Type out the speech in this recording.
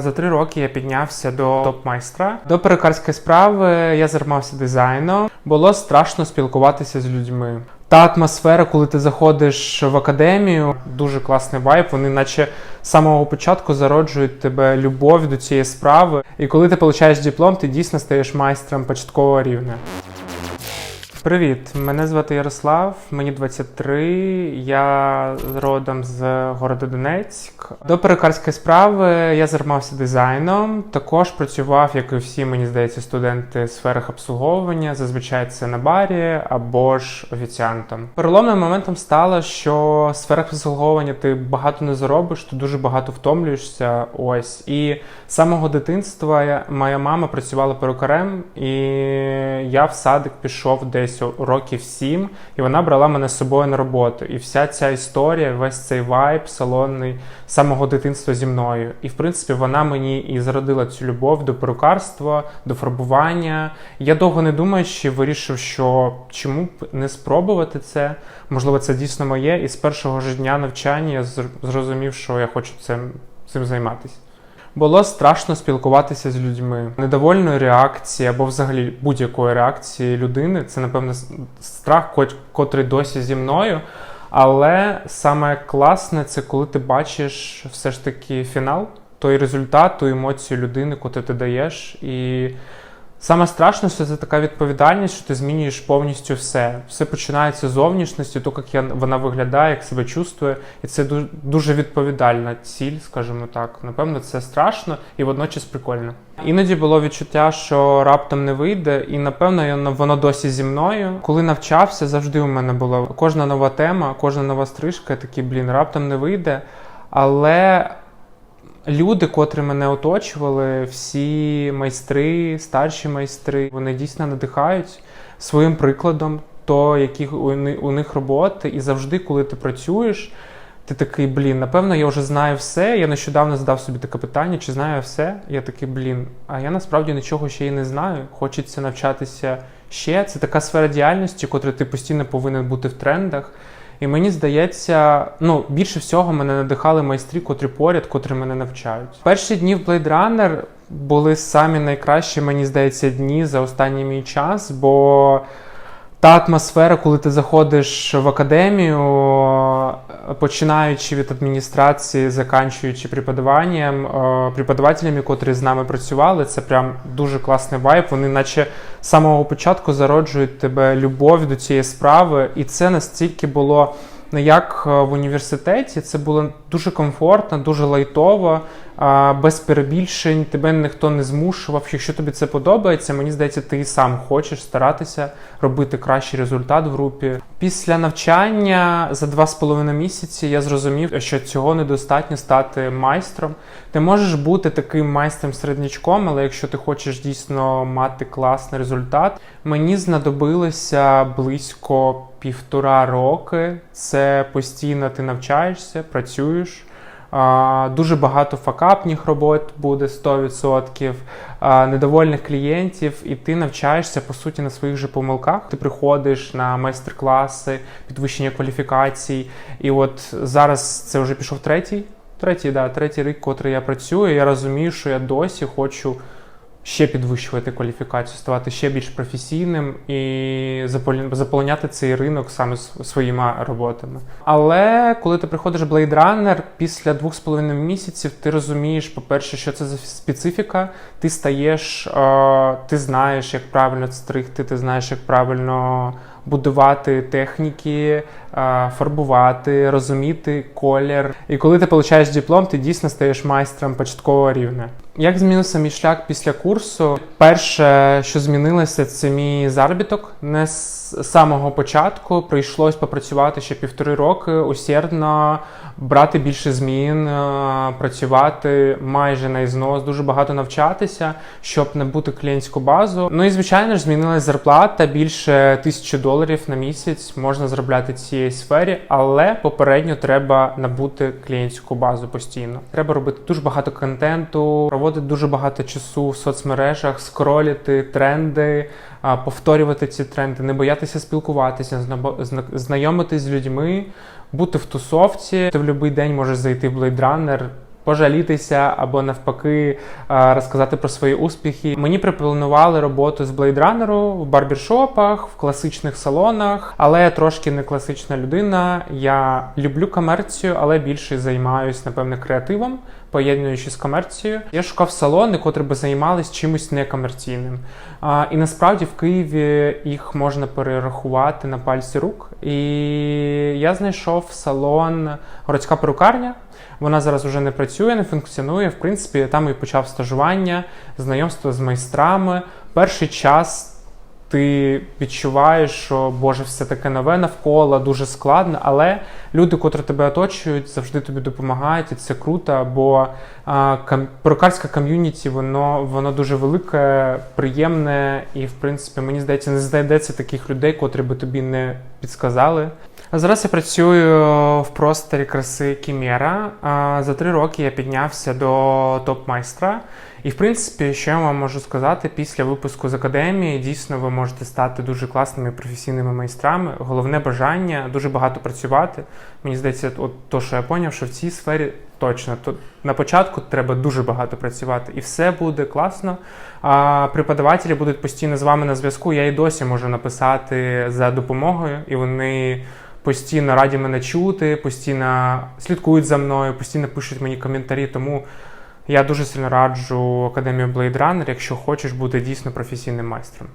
За три роки я піднявся до топ-майстра. До перукарської справи я займався дизайном. Було страшно спілкуватися з людьми. Та атмосфера, коли ти заходиш в академію, дуже класний вайб. Вони, наче з самого початку, зароджують тебе любов до цієї справи. І коли ти отримуєш диплом, ти дійсно стаєш майстром початкового рівня. Привіт, мене звати Ярослав, мені 23, я родом з города Донецьк. До перукарської справи я займався дизайном. Також працював, як і всі, мені здається, студенти в сферах обслуговування. Зазвичай це на барі або ж офіціантом. Переломним моментом стало, що в сферах обслуговування ти багато не заробиш, ти дуже багато втомлюєшся. Ось і з самого дитинства моя мама працювала перукарем, і я в садик пішов десь років сім, і вона брала мене з собою на роботу. І вся ця історія, весь цей вайб салонний самого дитинства зі мною. І в принципі вона мені і зародила цю любов до перукарства, до фарбування. Я довго не думаючи, вирішив, що чому б не спробувати це. Можливо, це дійсно моє. І з першого ж дня навчання я зрозумів, що я хочу цим, цим займатися. Було страшно спілкуватися з людьми. Недовольної реакції або взагалі будь-якої реакції людини це, напевно, страх, ко- котрий досі зі мною. Але саме класне це коли ти бачиш все ж таки фінал, той результат, ту емоцію людини, яку ти даєш. І саме страшне, що це така відповідальність, що ти змінюєш повністю все. Все починається з зовнішності, то як я- вона виглядає, як себе чувствує. І це дуже, відповідальна ціль, скажімо так. Напевно, це страшно і водночас прикольно. Іноді було відчуття, що раптом не вийде, і напевно воно досі зі мною. Коли навчався, завжди у мене була кожна нова тема, кожна нова стрижка, я такий, блін, раптом не вийде. Але люди, котрі мене оточували, всі майстри, старші майстри, вони дійсно надихають своїм прикладом, то які у них роботи, і завжди, коли ти працюєш. Ти такий, блін, напевно, я вже знаю все. Я нещодавно задав собі таке питання, чи знаю я все. Я такий, блін, а я насправді нічого ще й не знаю. Хочеться навчатися ще. Це така сфера діяльності, котру ти постійно повинен бути в трендах. І мені здається, ну більше всього мене надихали майстрі, котрі поряд, котрі мене навчають. Перші дні в Blade Runner були самі найкращі, мені здається, дні за останній мій час, бо та атмосфера, коли ти заходиш в академію, починаючи від адміністрації, заканчуючи преподаванням, е, преподавателями, котрі з нами працювали, це прям дуже класний вайб. Вони, наче з самого початку, зароджують тебе любов до цієї справи, і це настільки було. Не як е, в університеті, це було дуже комфортно, дуже лайтово, а, без перебільшень, тебе ніхто не змушував. Якщо тобі це подобається, мені здається, ти сам хочеш старатися робити кращий результат в групі. Після навчання за два з половиною місяці я зрозумів, що цього недостатньо стати майстром. Ти можеш бути таким майстром середнячком, але якщо ти хочеш дійсно мати класний результат, мені знадобилося близько півтора роки. Це постійно ти навчаєшся, працюєш. А, Дуже багато факапних робот буде 100%, недовольних клієнтів, і ти навчаєшся по суті на своїх же помилках. Ти приходиш на майстер-класи, підвищення кваліфікацій. І от зараз це вже пішов третій. Третій, да, третій рік, котрий я працюю. Я розумію, що я досі хочу ще підвищувати кваліфікацію, ставати ще більш професійним і заполоняти цей ринок саме своїми роботами. Але коли ти приходиш в Blade Runner, після двох з половиною місяців ти розумієш, по-перше, що це за специфіка. Ти стаєш, е, ти знаєш, як правильно стригти, ти знаєш, як правильно будувати техніки, е, фарбувати, розуміти колір. І коли ти отримуєш диплом, ти дійсно стаєш майстром початкового рівня. Як змінився мій шлях після курсу? Перше, що змінилося, це мій заробіток. Не з самого початку прийшлось попрацювати ще півтори роки усердно, брати більше змін, е, працювати майже на ізнос, дуже багато навчатися, щоб набути клієнтську базу. Ну і звичайно ж змінилась зарплата більше тисячі доларів на місяць. Можна заробляти в цій сфері, але попередньо треба набути клієнтську базу постійно. Треба робити дуже багато контенту, проводити дуже багато часу в соцмережах, скроліти тренди, повторювати ці тренди, не боятися спілкуватися, знайомитись з людьми, бути в тусовці. Ти в будь-який день можеш зайти в Blade Runner, пожалітися або навпаки розказати про свої успіхи. Мені пропонували роботу з блейдранеру в барбершопах, в класичних салонах, але я трошки не класична людина. Я люблю комерцію, але більше займаюся, напевне, креативом, поєднуючи з комерцією. Я шукав салони, котрі би займались чимось некомерційним. А, і насправді в Києві їх можна перерахувати на пальці рук. І я знайшов салон городська перукарня. Вона зараз вже не працює, не функціонує. В принципі, там і почав стажування, знайомство з майстрами. Перший час ти відчуваєш, що Боже, все таке нове навколо, дуже складно, але люди, котрі тебе оточують, завжди тобі допомагають, і це круто, бо а, кам... перукарське ком'юніті, воно, воно дуже велике, приємне, і в принципі, мені здається, не знайдеться таких людей, котрі би тобі не підсказали. Зараз я працюю в просторі краси Кімера. За три роки я піднявся до топ-майстра. І, в принципі, що я вам можу сказати, після випуску з академії дійсно ви можете стати дуже класними професійними майстрами. Головне бажання дуже багато працювати. Мені здається, от то, що я поняв, що в цій сфері точно то на початку треба дуже багато працювати, і все буде класно. А преподавателі будуть постійно з вами на зв'язку. Я і досі можу написати за допомогою, і вони. Постійно раді мене чути, постійно слідкують за мною, постійно пишуть мені коментарі. Тому я дуже сильно раджу Академію Blade Runner, якщо хочеш бути дійсно професійним майстром.